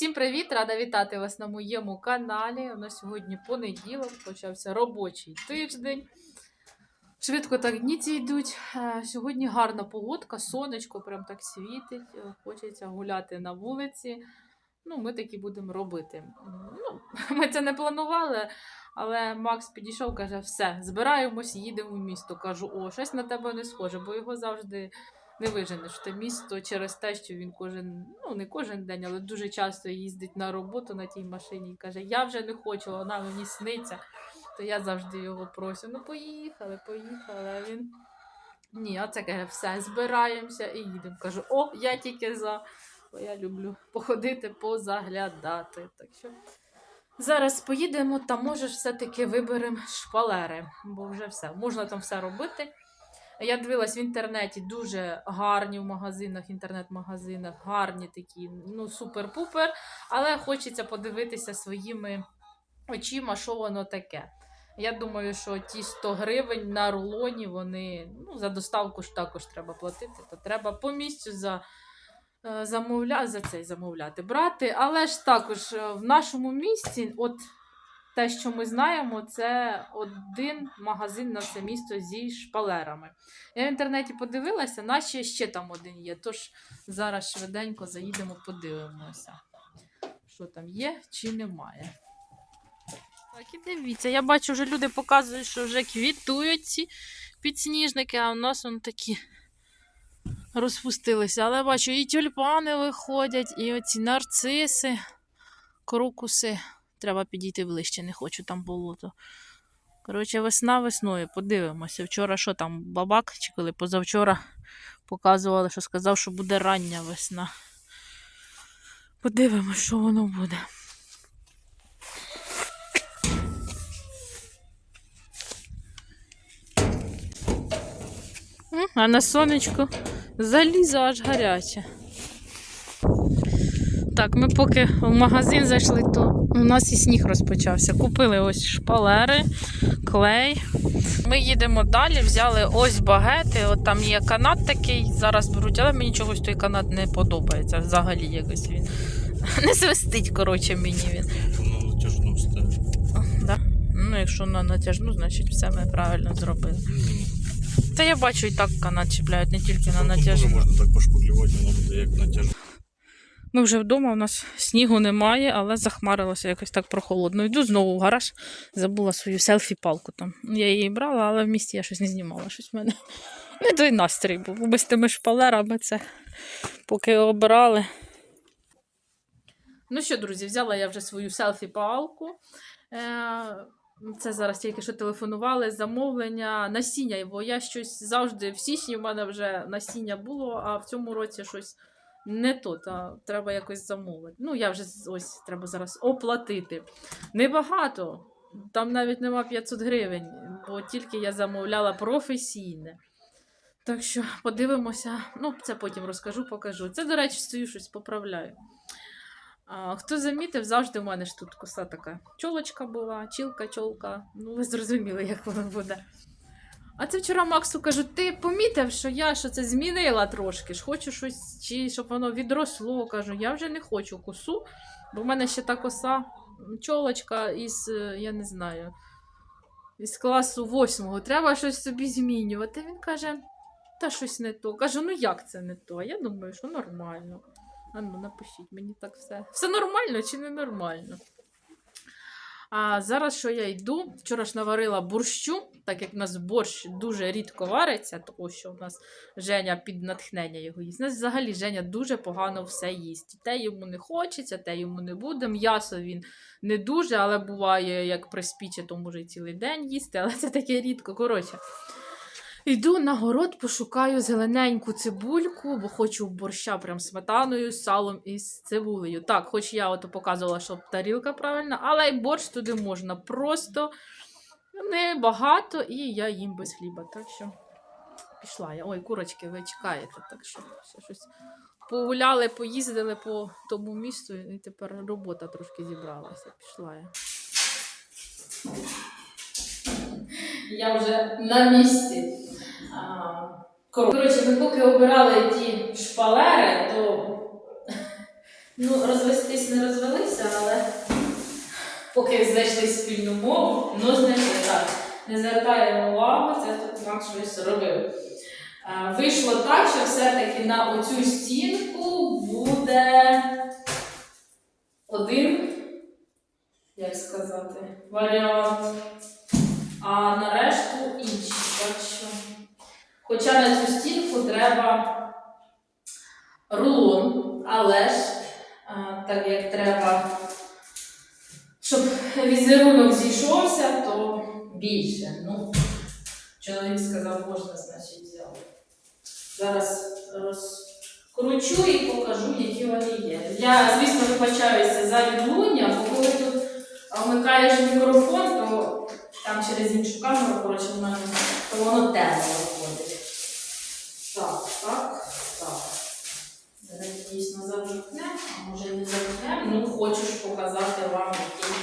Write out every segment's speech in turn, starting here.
Всім привіт! Рада вітати вас на моєму каналі. У нас сьогодні понеділок, почався робочий тиждень. Швидко так дні ці йдуть. Е, Сьогодні гарна погодка, сонечко прям так світить. е, Хочеться гуляти на вулиці. Ну, ми такі будемо робити. Ну, ми це не планували, але Макс підійшов, каже: все, збираємось, їдемо в місто. Кажу, о, щось на тебе не схоже, бо його завжди не виженеш в те місто через те, що він кожен, ну не кожен день, але дуже часто їздить на роботу на тій машині і каже, я вже не хочу, вона мені сниться. То я завжди його прошу, ну поїхали, поїхали. А він ні, а це каже, все, збираємося і їдемо. Кажу, о, я тільки за. Бо я люблю походити, позаглядати. Так що зараз поїдемо та може все-таки виберемо шпалери, бо вже все, можна там все робити. Я дивилась в інтернеті дуже гарні в магазинах, інтернет-магазинах, гарні такі, ну супер-пупер. Але хочеться подивитися своїми очима, що воно таке. Я думаю, що ті 100 гривень на рулоні, вони ну, за доставку ж також треба платити, то треба по місцю за, е, замовля... за цей замовляти, брати. Але ж також е, в нашому місті, от те, що ми знаємо, це один магазин на все місто зі шпалерами. Я в інтернеті подивилася, наче ще там один є. Тож зараз швиденько заїдемо, подивимося, що там є чи немає. Так, і дивіться, я бачу, вже люди показують, що вже квітують ці підсніжники, а у нас вони такі розпустилися. Але бачу, і тюльпани виходять, і оці нарциси, крокуси. Треба підійти ближче, не хочу там болото. Коротше, весна весною, подивимося. Вчора що там, бабак, чи коли позавчора показували, що сказав, що буде рання весна. Подивимось, що воно буде. А на сонечку залізо аж гаряче. Так, ми поки в магазин зайшли, то у нас і сніг розпочався. Купили ось шпалери, клей. Ми їдемо далі, взяли ось багети. От там є канат такий, зараз беруть, але мені чогось той канат не подобається. Взагалі якось він не свистить, коротше, мені він. Натяжну. Да? Ну, якщо на натяжну, значить все ми правильно зробили. Та я бачу, і так канат чіпляють, не тільки на натяжну. Можна так пошпаклювати, воно буде як натяжна. Ми вже вдома, у нас снігу немає, але захмарилося якось так прохолодно. Йду знову в гараж, забула свою селфі-палку там. Я її брала, але в місті я щось не знімала. Щось в мене не той настрій був. Бо з тими шпалерами це поки обирали. Ну що, друзі, взяла я вже свою селфі-палку. Е, Це зараз тільки що телефонували, замовлення, насіння, бо я щось завжди в січні в мене вже насіння було, а в цьому році щось не то, та треба якось замовити. Ну, я вже ось треба зараз оплатити. Небагато. Там навіть нема 500 гривень, бо тільки я замовляла професійне. Так що подивимося. Ну, це потім розкажу, покажу. Це, до речі, стою щось поправляю. А, хто замітив, завжди в мене ж тут коса така. Чолочка була, чілка, чолка. Ну, ви зрозуміли, як воно буде. А це вчора Максу кажу: ти помітив, що я що це змінила трошки. ж Хочу щось, чи щоб воно відросло. Кажу, я вже не хочу косу, бо в мене ще та коса, чолочка із, е, я не знаю, із класу восьмого. Треба щось собі змінювати. Він каже, та щось не то. Кажу, ну як це не то? Я думаю, що нормально. А ну, напишіть мені так все. Все нормально чи не нормально? А зараз що я йду? Вчора ж наварила борщу, так як в нас борщ дуже рідко вариться, тому що в нас Женя під натхнення його їсть. У нас взагалі Женя дуже погано все їсть. Те йому не хочеться, те йому не буде. М'ясо він не дуже, але буває, як приспіче, то може і цілий день їсти, але це таке рідко. Коротше. Йду на город, пошукаю зелененьку цибульку, бо хочу борща прям сметаною, салом і з цибулею. Так, хоч я ото показувала, що тарілка правильна, але й борщ туди можна просто небагато, і я їм без хліба. Так що пішла я. Ой, курочки, ви чекаєте, так що ще щось погуляли, поїздили по тому місту, і тепер робота трошки зібралася. Пішла я. Я вже на місці. Коротше, ми поки обирали ті шпалери, то Ну, розвестись не розвелися, але поки знайшли спільну мову, ну знайшли так. Не звертаємо увагу, це тут Макс щось робив. Вийшло так, що все-таки на оцю стінку буде один, як сказати, варіант, а на решту інші. Що, хоча на цю стінку треба рулон, але ж а, так як треба, щоб візерунок зійшовся, то більше. Ну, чоловік сказав, можна, значить, взяв. Зараз розкручу і покажу, які вони є. Я, звісно, вибачаюся за відлуння, бо коли тут вмикаєш мікрофон, то там через іншу камеру, коротше, в мене, то воно темно виходить. Так, так, так. Зараз дійсно завжди, а може не завжди. Ну, хочу ж показати вам, який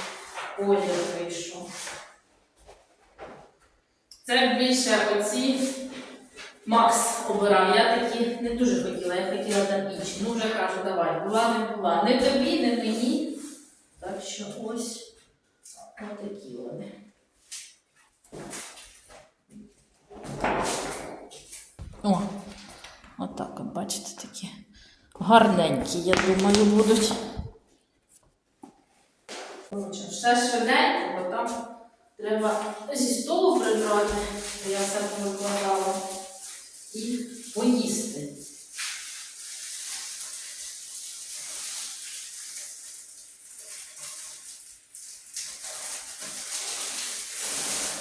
колір вийшов. Це більше оці Макс обирав. Я такі не дуже хотіла, я хотіла там інші. Ну вже кажу, давай, була не була. Не тобі, не мені. Так що ось отакі вони. О, отак, от бачите, такі гарненькі, я думаю, будуть. Все швиденько, бо там треба зі столу прибрати, я все повикладала, і поїсти.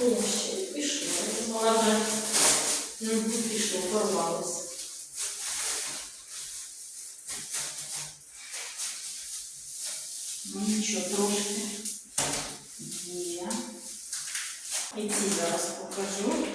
О, ще й пішло. Я думала, вже Мгм, пішло, порвалося. Ну нічого, трошки є. І ці зараз покажу.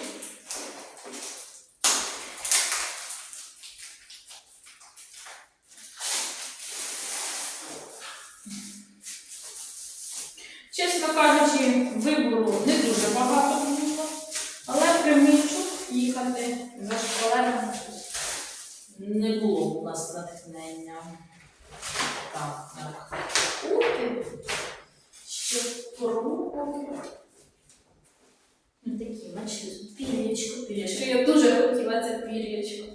Їхати за школером не було у нас натхнення. Так, так. Ух ти! Ще поруху. Ну, Такі, бачите, пір'ячко, пір'ячко. Я дуже хотіла це пір'ячко.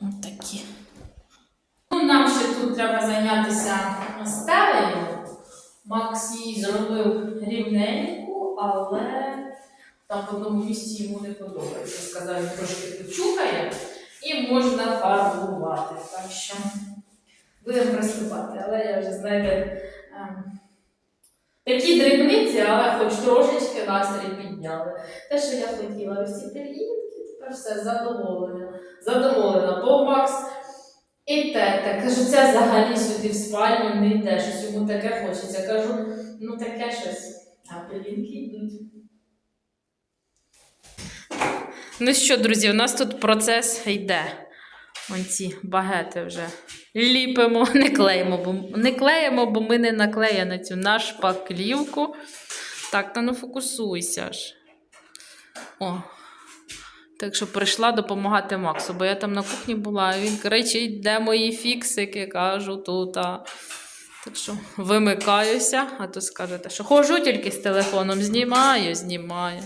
Ось такі. Ну, нам ще тут треба зайнятися стелею. Макс її зробив рівненьку, але там в одному місці йому не подобається. Сказав, він трошки почухає і можна фарбувати. Так що будемо приступати. Але я вже, знаєте, ем, такі дрібниці, але хоч трошечки настрій підняли. Те, що я хотіла, ось ці тепер все задоволена. Задоволена. Бо Макс і те, так кажу, це взагалі сюди в спальню не йде, щось йому таке хочеться. Кажу, ну таке щось. А пілінки йдуть. Ну що, друзі, у нас тут процес йде. Ось ці багети вже ліпимо, не клеїмо, бо не клеїмо, бо ми не наклеїмо цю на шпаклівку. Так, та ну фокусуйся ж. О. Так що прийшла допомагати Максу, бо я там на кухні була, і він кричить, де мої фіксики, кажу, тут. А. Так що вимикаюся, а то скажете, що хожу тільки з телефоном, знімаю, знімаю.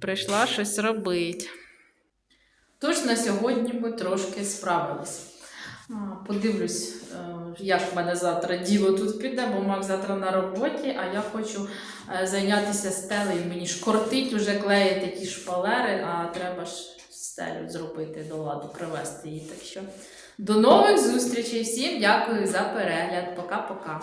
Прийшла щось робити. Тож на сьогодні ми трошки справились. Подивлюсь, е, як в мене завтра діло тут піде, бо Мак завтра на роботі, а я хочу е, зайнятися стелею. Мені ж кортить уже клеїти ті шпалери, а треба ж стелю зробити до ладу, привезти її. Так що до нових зустрічей. Всім дякую за перегляд. Пока-пока.